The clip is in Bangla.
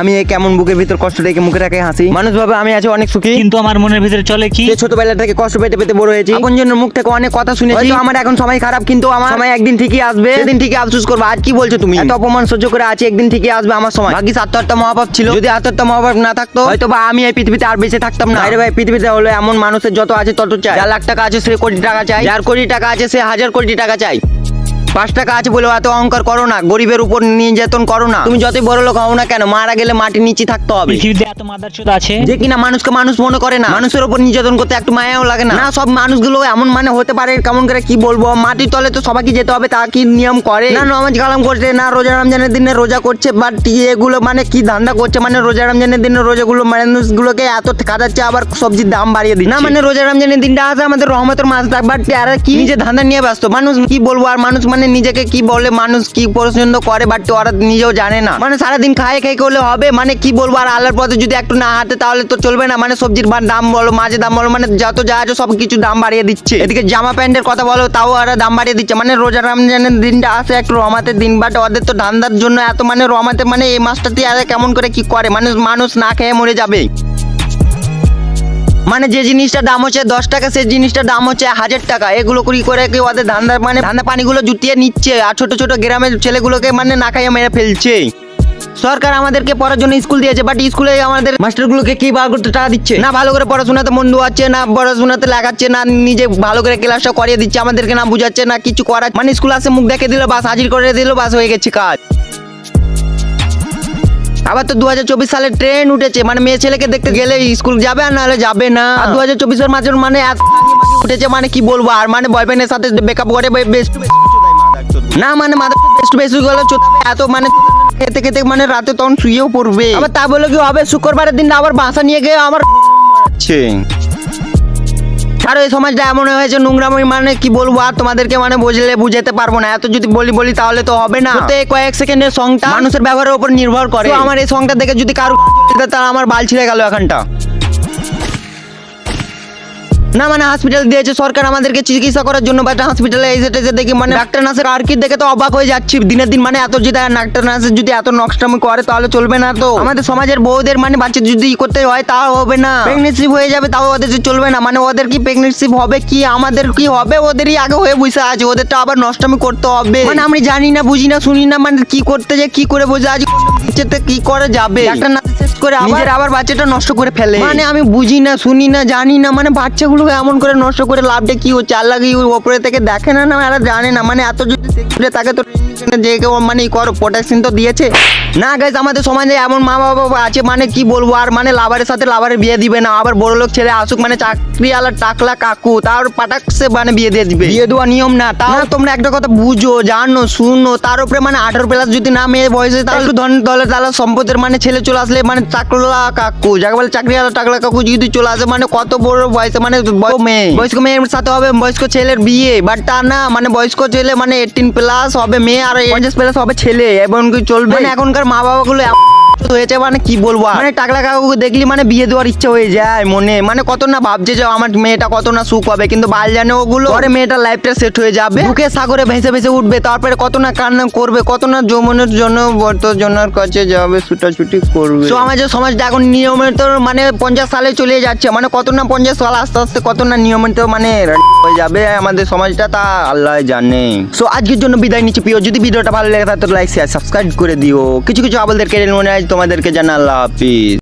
আমি এই কেমন বুকের ভিতর কষ্ট রেখে মুখে রাখে হাসি। মানুষ ভাবে আমি আছি অনেক সুখী। কিন্তু আমার মনের ভিতরে চলে কি? যে ছোটবেলা থেকে কষ্ট পেতে পেতে বড় হয়েছি। আপন জন্য মুখ থেকে অনেক কথা শুনেছি। আমার এখন সময় খারাপ কিন্তু আমার সময় একদিন ঠিকই আসবে। সেদিন ঠিকই আফসোস করব। আজ কি বলছো তুমি? এত অপমান সহ্য করে আছি একদিন ঠিকই আসবে আমার সময়। ভাগ্যিস আত্মহত্যা মহাপাপ ছিল। যদি আত্মহত্যা মহাপাপ না থাকতো হয়তো বা আমি এই পৃথিবীতে আর বেঁচে থাকতাম না। আরে ভাই পৃথিবীতে হলো এমন মানুষের যত আছে তত চাই। যার লাখ টাকা আছে সে কোটি টাকা চাই। যার কোটি টাকা আছে সে হাজার কোটি টাকা চাই। পাঁচ টাকা আছে বলে এত অহংকার করো না গরিবের উপর নির্যাতন করো না। তুমি যতই বড় লোক হও না কেন মারা গেলে মাটির নিচে থাকতে হবে। পৃথিবীতে এত মাদার আছে? যে কিনা মানুষকে মানুষ মনে করে না মানুষের উপর নির্যাতন করতে একটু মায়াও লাগে না। না সব মানুষগুলো এমন মানে হতে পারে কেমন করে কি বলব? মাটির তলে তো সবাইকে যেতে হবে তা কি নিয়ম করে? না নমাজ কালাম করছে না রোজা রমজানের দিনে রোজা করছে বাট এগুলো মানে কি ধান্দা করছে? মানে রোজা রমজানের দিনে রোজাগুলো মানুষগুলোকে এত খাটাচ্ছে আবার সবজির দাম বাড়িয়ে দিচ্ছে। না মানে রোজা রমজানের দিনটা আছে আমাদের রহমতের মাস থাক বাট আর কি? নিজে ধান্দা নিয়ে ব্যস্ত। মানুষ কি বলব আর মানুষ মানে নিজেকে কি বলে মানুষ কি পছন্দ করে বাট ওরা নিজেও জানে না। মানে সারাদিন খাই খাই করলে হবে মানে কি বলব, আর আল্লাহর পথে যদি একটু না হাঁটে, তাহলে তো চলবে না। মানে সবজির দাম বলো, মাছের দাম বলো মানে যত যা আছে সব কিছু দাম বাড়িয়ে দিচ্ছে। এদিকে জামা প্যান্টের কথা বলো, তাও ওরা দাম বাড়িয়ে দিচ্ছে। মানে রোজা রমজানের দিনটা আসে একটু রমাতের দিন বাট ওদের তো ধান্দার জন্য এত মানে রমাতে মানে এই মাসটাতে আর কেমন করে কি করে? মানে মানুষ না খেয়ে মরে যাবে। মানে যে জিনিসটার দাম হচ্ছে দশ টাকা, সেই জিনিসটার দাম হচ্ছে হাজার টাকা। এগুলো করি করে কি ওদের ধান্দা মানে ধান্দা পানিগুলো জুটিয়ে নিচ্ছে, আর ছোট ছোট গ্রামের ছেলেগুলোকে মানে না খাইয়ে মেরে ফেলছে। সরকার আমাদেরকে পড়ার জন্য স্কুল দিয়েছে বাট স্কুলে আমাদের মাস্টারগুলোকে কি বার করতে টাকা দিচ্ছে? না ভালো করে পড়াশোনাতে মন দেওয়াচ্ছে না পড়াশোনাতে লাগাচ্ছে, না নিজে ভালো করে ক্লাসটা করিয়ে দিচ্ছে, আমাদেরকে না বুঝাচ্ছে, না কিছু করা মানে স্কুল আসে মুখ দেখে দিল, বাস হাজির করে দিল, বাস হয়ে গেছে কাজ। আবার তো দুহাজার চব্বিশ সালে ট্রেন উঠেছে। মানে মেয়ে ছেলেকে দেখতে গেলে স্কুল যাবে আর নাহলে যাবে না। আর দু হাজার চব্বিশের মাঝে মানে এত উঠেছে মানে কি বলব? আর মানে বয়ফ্রেন্ডের সাথে বেকআপ করে বেস্ট না মানে মাদার বেস্ট বেস্ট গেলে এত মানে খেতে খেতে মানে রাতে তখন শুয়েও পড়বে। আবার তা বলে কি হবে? শুক্রবারের দিন আবার বাসা নিয়ে গিয়ে আমার মারাচ্ছে এই সমাজটা এমন হয়েছে নোংরামি মানে কি বলব? আর তোমাদেরকে মানে বুঝলে বুঝাতে পারব না। এত যদি বলি বলি তাহলে তো হবে না। তো কয়েক সেকেন্ডের সংটা মানুষের ব্যবহারের উপর নির্ভর করে। তো আমার এই সংটা দেখে যদি কারও তাহলে আমার বাল ছিঁড়ে গেল এখানটা। না মানে হসপিটাল দিয়েছে সরকার আমাদেরকে চিকিৎসা করার জন্য বাট হসপিটালে এসে টেসে দেখি মানে ডাক্তার নার্সের আর কি দেখে তো অবাক হয়ে যাচ্ছি। দিনের দিন মানে এত যদি ডাক্তার নার্সের যদি এত নকশামি করে তাহলে চলবে না তো। আমাদের সমাজের বউদের মানে বাচ্চা যদি ই করতে হয় তাও হবে না। প্রেগনেন্সি হয়ে যাবে তাও ওদের চলবে না। মানে ওদের কি প্রেগনেন্সি হবে কি আমাদের কি হবে? ওদেরই আগে হয়ে বসে আছে ওদেরটা আবার নষ্টমি করতে হবে। মানে আমি জানি না বুঝি না শুনি না মানে কি করতে যে কি করে বসে আছি কি করে যাবে? ডাক্তার নার্স করে নিজের আবার বাচ্চাটা নষ্ট করে ফেলে। মানে আমি বুঝি না শুনি না জানি না মানে বাচ্চাগুলোকে এমন করে নষ্ট করে লাভটা কি হচ্ছে আল্লাহ কি ওপরে থেকে দেখে না না এরা জানে না। মানে এত যদি তাকে তো যে কেউ মানে করো প্রোটেকশন তো দিয়েছে। না গাইজ আমাদের সমাজে এমন মা বাবা আছে মানে কি বলব? আর মানে লাভারের সাথে লাভারের বিয়ে দিবে না। আবার বড় লোক ছেলে আসুক মানে চাকরি আলা টাকলা কাকু তার পাটাকসে মানে বিয়ে দিয়ে দিবে। বিয়ে দেওয়া নিয়ম না। তাও তোমরা একটা কথা বুঝো জানো শুনো। তার উপরে মানে আঠারো প্লাস যদি না মেয়ে বয়সে তাহলে একটু ধন দলে তাহলে সম্পদের মানে ছেলে চলে আসলে মানে চাকলা কাকু যাকে বলে চাকরি আলা টাকলা কাকু যদি চলে আসে মানে কত বড় বয়সে মানে মেয়ে বয়স্ক মেয়ের সাথে হবে বয়স্ক ছেলের বিয়ে বাট তা না মানে বয়স্ক ছেলে মানে এইটিন প্লাস হবে মেয়ে আর পঞ্চাশ প্লাস হবে ছেলে এবং কি চলবে? মানে এখনকার মা বাবা গুলো হয়েছে মানে কি বলব? মানে টাকলা কাকুকে দেখলি মানে বিয়ে দেওয়ার ইচ্ছা হয়ে যায় মনে। মানে কত না ভাবছে যে আমার মেয়েটা কত না সুখ হবে কিন্তু বাল জানে ওগুলো। পরে মেয়েটার লাইফটা সেট হয়ে যাবে। বুকে সাগরে ভেসে ভেসে উঠবে তারপরে কত না কান্না করবে কত না যৌবনের জন্য বর্ত জনের কাছে যাবে ছুটাছুটি করবে। তো আমাদের সমাজটা এখন নিয়মিত মানে পঞ্চাশ সালে চলে যাচ্ছে মানে কত না পঞ্চাশ সাল আস্তে আস্তে কত না নিয়মিত মানে হয়ে যাবে, আমাদের সমাজটা তা আল্লাহ জানে। সো আজকের জন্য বিদায় নিচ্ছি প্রিয়। যদি ভিডিওটা ভালো লাগে থাকে তো লাইক শেয়ার সাবস্ক্রাইব করে দিও। কিছু কিছু কেড়ে মনে হয় তোমাদেরকে জানা আল্লাহ হাফিজ।